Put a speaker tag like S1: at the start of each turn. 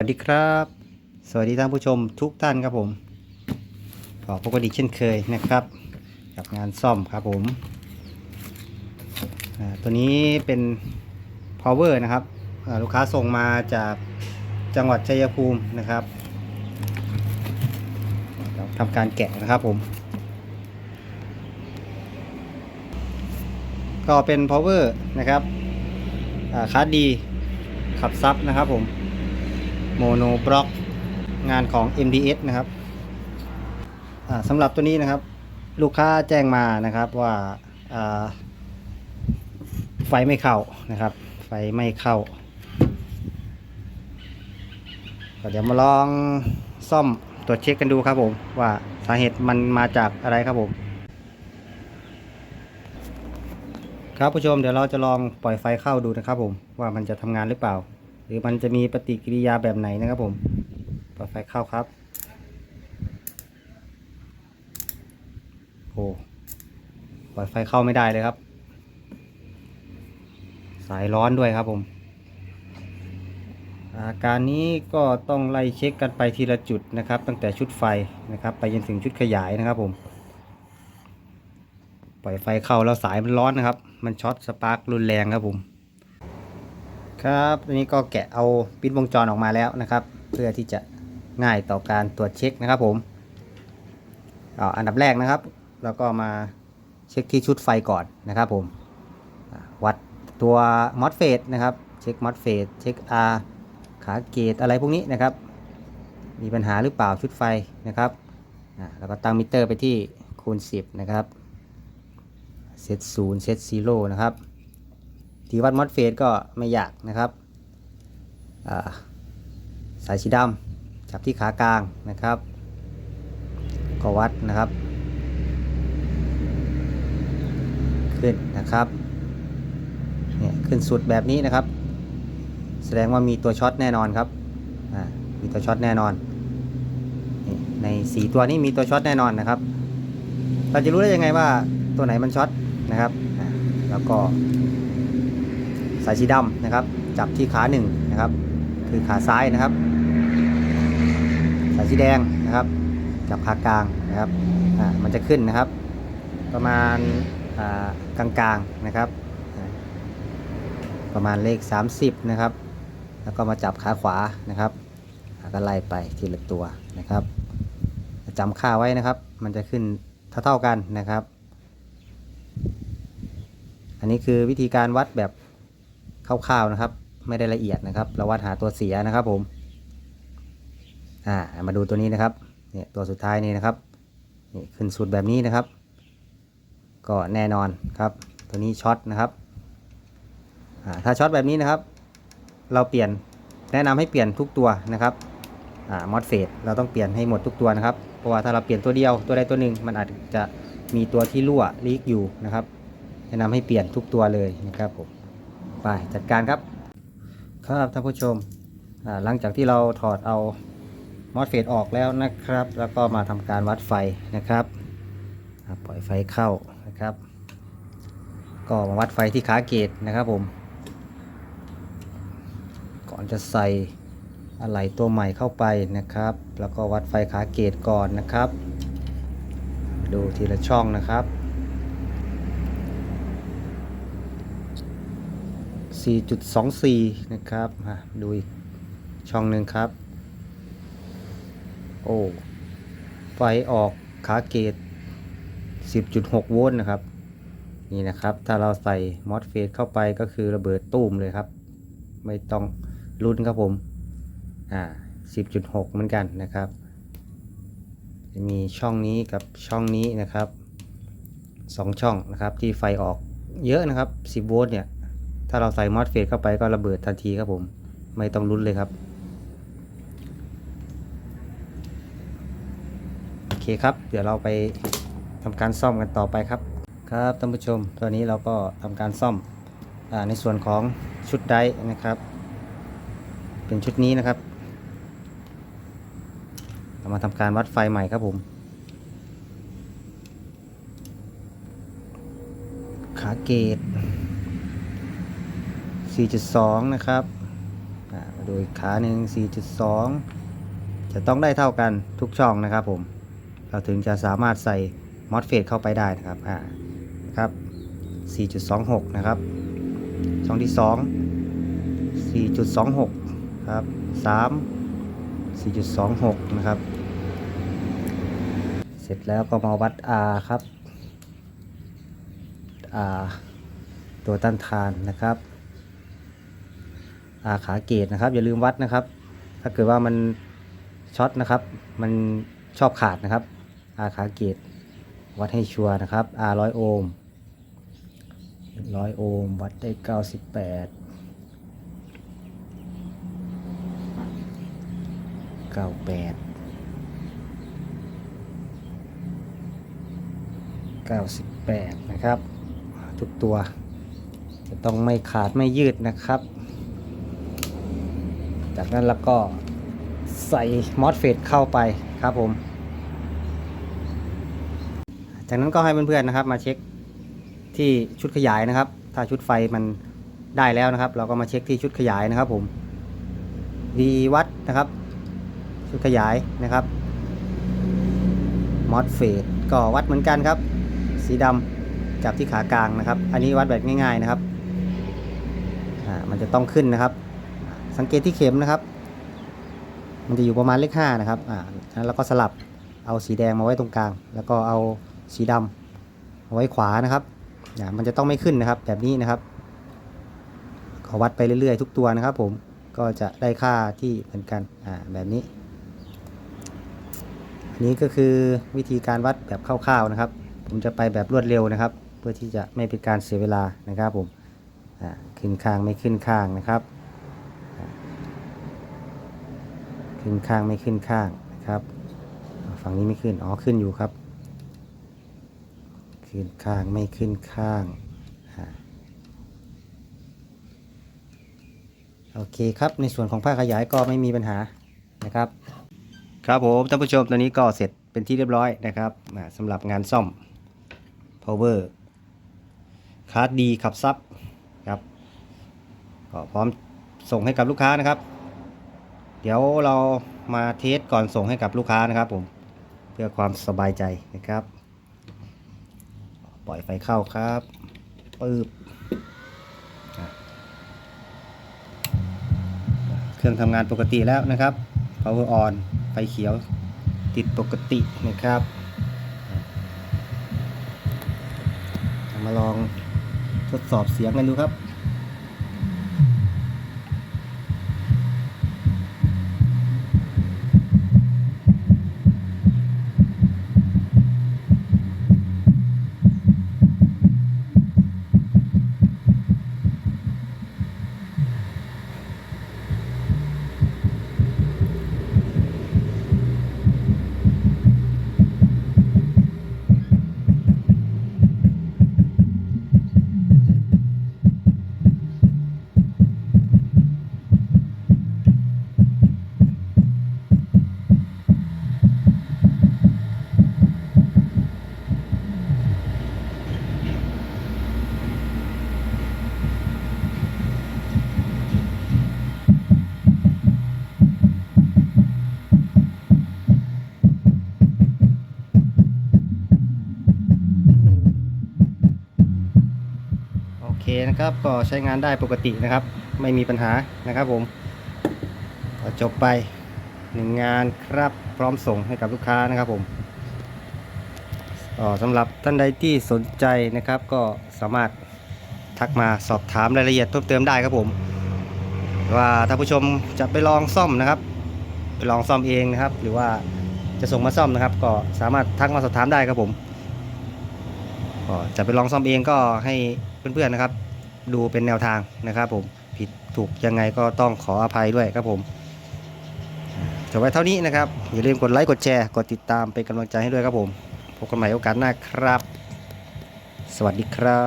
S1: สวัสดีครับ สวัสดีท่านผู้ชมทุกท่านครับผมขอพบกันอีกเช่นเคยนะครับ กับงานซ่อมครับผมตัวนี้เป็น power นะครับลูกค้าส่งมาจากจังหวัดชัยภูมินะครับเราทำการแกะนะครับผม ก็เป็น power นะครับคาร์ดดีขับซับนะครับผม โมโนบล็อกงานของ MDS นะครับสำหรับตัวนี้นะครับ ลูกค้าแจ้งมานะครับว่าอ่าไฟไม่เข้านะครับ ไฟไม่เข้า ก็เดี๋ยวมาลองซ่อมตรวจเช็คกันดูครับผม ว่าสาเหตุมันมาจากอะไรครับผม ครับผู้ชมเดี๋ยวเราจะลองปล่อยไฟเข้าดูนะครับผมว่ามันจะทำงานหรือเปล่า หรือมันจะมีปฏิกิริยาแบบไหนนะครับผมปล่อยไฟเข้าครับโอ้ปล่อยไฟเข้าไม่ได้เลยครับ สายร้อนด้วยครับผม อาการนี้ก็ต้องไล่เช็คกันไปทีละจุดนะครับ ตั้งแต่ชุดไฟนะครับ ไปจนถึงชุดขยายนะครับผมปล่อยไฟเข้าแล้วสายมันร้อนนะครับ มันช็อตสปาร์กรุนแรงครับผม ครับอันนี้ก็แกะเอาปิดวงจรออกมาแล้วนะครับ เพื่อที่จะง่ายต่อการตรวจเช็คนะครับผมอ่าอันดับแรกนะครับ เราก็มาเช็คที่ชุดไฟก่อนนะครับผมวัดตัวมอสเฟตนะครับ เช็คมอสเฟตเช็ค R ขาเกตอะไรพวกนี้นะครับ มีปัญหาหรือเปล่าชุดไฟนะครับอ่าแล้วก็ตั้งมิเตอร์ไปที่คูณ 10 นะครับเซตศูนย์เซตซีโร่นะครับ ที่วัดมอสเฟตก็ไม่ยากนะครับาสายสีดำจับที่ขากลางนะครับ ก็วัดนะครับ ขึ้นนะครับเนี่ยขึ้นสุดแบบนี้นะครับ แสดงว่ามีตัวช็อตแน่นอนครับมีตัวช็อตแน่นอน ในสีตัวนี้มีตัวช็อตแน่นอนนะครับ เราจะรู้ได้ยังไงว่าตัวไหนมันช็อตนะครับแล้วก็ายสีดำนะครับ จับที่ขาหนึ่งนะครับ คือขาซ้ายนะครับ สายสีแดงนะครับ จับขากลางนะครับอ่ามันจะขึ้นนะครับ ประมาณอ่ากลางๆนะครับ ประมาณเลข 30 นะครับ แล้วก็มาจับขาขวานะครับก็ไล่ไปทีละตัวนะครับจำค่าไว้นะครับ มันจะขึ้นเท่าๆกันนะครับ อันนี้คือวิธีการวัดแบบ คร่าวๆนะครับ ไม่ได้ละเอียดนะครับ เราวัดหาตัวเสียนะครับผมอ่ามาดูตัวนี้นะครับเนี่ยตัวสุดท้ายนี่นะครับนี่ขึ้นสุดแบบนี้นะครับ ก็แน่นอนครับ ตัวนี้ช็อตนะครับอ่าถ้าช็อตแบบนี้นะครับ เราเปลี่ยนแนะนำให้เปลี่ยนทุกตัวนะครับอ่ามอสเฟตเราต้องเปลี่ยนให้หมดทุกตัวนะครับเพราะว่าถ้าเราเปลี่ยนตัวเดียวตัวใดตัวหนึ่งมันอาจจะมีตัวที่รั่วลีกอยู่นะครับแนะนำให้เปลี่ยนทุกตัวเลยนะครับผม ไปจัดการครับ ครับท่านผู้ชมหลังจากที่เราถอดเอามอสเฟตออกแล้วนะครับ แล้วก็มาทำการวัดไฟนะครับ ปล่อยไฟเข้านะครับ ก็มาวัดไฟที่ขาเกตนะครับผม ก่อนจะใส่อะไหล่ตัวใหม่เข้าไปนะครับ แล้วก็วัดไฟขาเกตก่อนนะครับ ดูทีละช่องนะครับ 4.24 นะครับอะดูอีกช่องหนึ่งครับ โอ้ ไฟออกขาเกต 10.6 โวลต์นะครับ นี่นะครับ ถ้าเราใส่มอสเฟตเข้าไปก็คือระเบิดตูมเลยครับ ไม่ต้องลุ้นครับผม อ่า 10.6 เหมือนกันนะครับจะมีช่องนี้กับช่องนี้นะครับสองช่องนะครับที่ไฟออกเยอะนะครับ 10 โวลต์เนี่ย ถ้าเราใส่มอสเฟตเข้าไปก็ระเบิดทันทีครับผม ไม่ต้องลุ้นเลยครับโอเคครับ เดี๋ยวเราไปทำการซ่อมกันต่อไปครับ ครับท่านผู้ชมตอนนี้เราก็ทำการซ่อมอในส่วนของชุดไดนะครับ เป็นชุดนี้นะครับเรามาทำการวัดไฟใหม่ครับผมขาเกต 4.2 นะครับอ่ามาโดยขาหนึ่ง4.2 จะต้องได้เท่ากันทุกช่องนะครับผม เราถึงจะสามารถใส่มอสเฟตเข้าไปได้นะครับอ่าครับ 4.26 นะครับช่องที่ 2 4.26 ครับ 3 4.26 นะครับ เสร็จแล้วก็มาวัด R ครับ R ตัวต้านทานนะครับ R ขาเกตนะครับ อย่าลืมวัดนะครับ ถ้าเกิดว่ามันช็อตนะครับ มันชอบขาดนะครับ R ขาเกตวัดให้ชัวร์นะครับ R ร้อยโอห์มร้อยโอห์มวัดได้98 98 98นะครับ ทุกตัวจะต้องไม่ขาดไม่ยืดนะครับ จากนั้นแล้วก็ใส่มอสเฟตเข้าไปครับผม จากนั้นก็ให้เพื่อนๆนะครับ มาเช็คที่ชุดขยายนะครับ ถ้าชุดไฟมันได้แล้วนะครับ เราก็มาเช็คที่ชุดขยายนะครับ ผม V วัดนะครับ ชุดขยายนะครับมอสเฟตก็วัดเหมือนกันครับ สีดำจับที่ขากลางนะครับ อันนี้วัดแบบง่าย ๆนะครับมันจะต้องขึ้นนะครับ สังเกตที่เข็มนะครับ มันจะอยู่ประมาณเลขห้านะครับอ่าแล้วก็สลับเอาสีแดงมาไว้ตรงกลาง แล้วก็เอาสีดำเอาไว้ขวานะครับอ่ามันจะต้องไม่ขึ้นนะครับ แบบนี้นะครับขอวัดไปเรื่อยๆ ทุกตัวนะครับ ผมก็จะได้ค่าที่เหมือนกันอ่าแบบนี้อันนี้ก็คือวิธีการวัดแบบคร่าวๆนะครับ ผมจะไปแบบรวดเร็วนะครับ เพื่อที่จะไม่เป็นการเสียเวลานะครับผมอ่าขึ้นข้างไม่ขึ้นข้างนะครับอ่า ขึ้นข้างไม่ขึ้นข้างนะครับ ฝั่งนี้ไม่ขึ้น อ๋อ ขึ้นอยู่ครับ ขึ้นข้างไม่ขึ้นข้าง โอเคครับ ในส่วนของผ้าขยายก็ไม่มีปัญหานะครับ ครับผมท่านผู้ชมตอนนี้ก็เสร็จเป็นที่เรียบร้อยนะครับสำหรับงานซ่อม power คาร์ดดีขับซับครับก็พร้อมส่งให้กับลูกค้านะครับ เดี๋ยวเรามาเทสก่อนส่งให้กับลูกค้านะครับผมเพื่อความสบายใจนะครับ ปล่อยไฟเข้าครับปึ๊บเครื่องทำงานปกติแล้วนะครับ power on ไฟเขียวติดปกตินะครับมาลองทดสอบเสียงกันดูครับ นะครับก็ใช้งานได้ปกตินะครับ ไม่มีปัญหานะครับผมก็จบไปหนึ่งงานครับพร้อมส่งให้กับลูกค้านะครับผมสำหรับท่านใดที่สนใจนะครับก็สามารถทักมาสอบถามรายละเอียดเพิ่มเติมได้ครับผม ว่าถ้านผู้ชมจะไปลองซ่อมนะครับ ไปลองซ่อมเองนะครับ หรือว่าจะส่งมาซ่อมนะครับ ก็สามารถทักมาสอบถามได้ครับผมจะไปลองซ่อมเองก็ให้ เพื่อนๆนะครับ ดูเป็นแนวทางนะครับ ผมผิดถูกยังไงก็ต้องขออภัยด้วยครับผมอ่าจบไว้เท่านี้นะครับ อย่าลืมกดไลค์กดแชร์กดติดตามเป็นกำลังใจให้ด้วยครับผมพบกันใหม่โอกาสหน้าครับ สวัสดีครับ